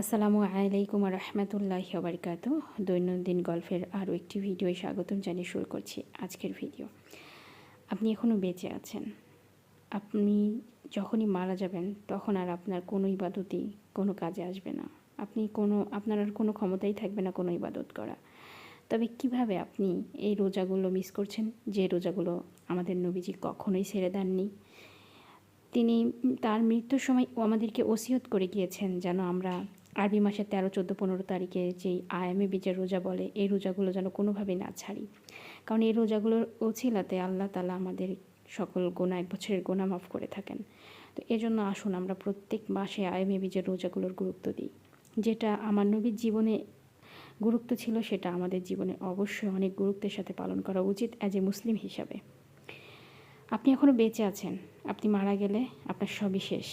আসসালামু আলাইকুম রহমতুল্লাহ বারিকাত দৈনন্দিন গল্পের আরও একটি ভিডিওয় স্বাগতম জানিয়ে শুরু করছি আজকের ভিডিও। আপনি এখনও বেঁচে আছেন। আপনি যখনই মারা যাবেন, তখন আর আপনার কোনো ইবাদতই কোনো কাজে আসবে না। আপনি কোনো, আপনার আর কোনো ক্ষমতাই থাকবে না কোনো ইবাদত করা। তবে কীভাবে আপনি এই রোজাগুলো মিস করছেন? যে রোজাগুলো আমাদের নবীজি কখনোই ছেড়ে দেননি। তিনি তার মৃত্যুর সময় আমাদেরকে ওসিয়ত করে গিয়েছেন যেন আমরা আরবি মাসের তেরো, চোদ্দ, পনেরো তারিখে যেই আয়ামে বীজের রোজা বলে, এই রোজাগুলো যেন কোনোভাবেই না ছাড়ি। কারণ এই রোজাগুলোর ওছিলাতে আল্লাহ তালা আমাদের সকল গোনা, এক বছরের গোনা মাফ করে থাকেন। তো এজন্য আসুন আমরা প্রত্যেক মাসে আয়ামে বীজের রোজাগুলোর গুরুত্ব দিই। যেটা আমার নবীর জীবনে গুরুত্ব ছিল, সেটা আমাদের জীবনে অবশ্যই অনেক গুরুত্বের সাথে পালন করা উচিত অ্যাজ এ মুসলিম হিসাবে। আপনি এখনও বেঁচে আছেন, আপনি মারা গেলে আপনার সবই শেষ।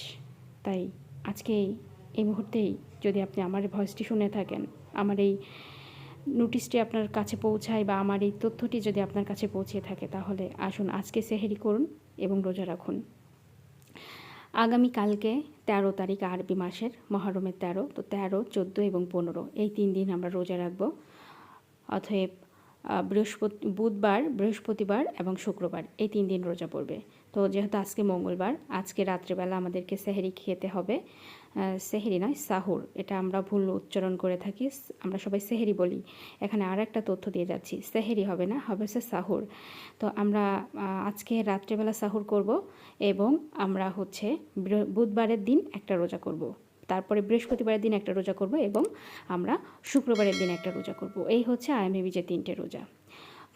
তাই আজকে এই মুহূর্তেই যদি আপনি আমার ভয়েসটি শুনে থাকেন, আমার এই নোটিশটি আপনার কাছে পৌঁছায় বা আমার এই তথ্যটি যদি আপনার কাছে পৌঁছে থাকে, তাহলে আসুন আজকে সেহেরি করুন এবং রোজা রাখুন। আগামী কালকে তেরো তারিখ আরবি মাসের, মহরমের তেরো, তো তেরো, চোদ্দ এবং পনেরো, এই তিন দিন আমরা রোজা রাখব। অতএব বৃহস্পতি, বুধবার, বৃহস্পতিবার এবং শুক্রবার এই তিন দিন রোজা পড়বে। তো যেহেতু আজকে মঙ্গলবার, আজকে রাত্রেবেলা আমাদেরকে সেহেরি খেতে হবে। সেহেরি নয়, সাহুর। এটা আমরা ভুল উচ্চারণ করে থাকি। আমরা সবাই সেহেরি বলি। এখানে আর একটা তথ্য দিয়ে যাচ্ছি। সেহেরি হবে না, হবে সে সাহুর। তো আমরা আজকে রাত্রেবেলা সাহুর করব এবং আমরা হচ্ছে বুধবারের দিন একটা রোজা করব। তারপরে বৃহস্পতিবারের দিন একটা রোজা করব এবং আমরা শুক্রবারের দিন একটা রোজা করব। এই হচ্ছে আইএমএবি যে তিনটে রোজা।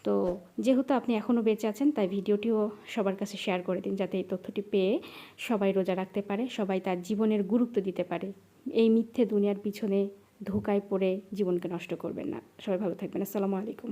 তো যেহেতু আপনি এখনও বেঁচে আছেন, তাই ভিডিওটিও সবার কাছে শেয়ার করে দিন যাতে এই তথ্যটি পেয়ে সবাই রোজা রাখতে পারে, সবাই তার জীবনের গুরুত্ব দিতে পারে। এই মিথ্যে দুনিয়ার পিছনে ধোকায় পড়ে জীবনকে নষ্ট করবেন না। সবাই ভালো থাকবেন। আসসালামু আলাইকুম।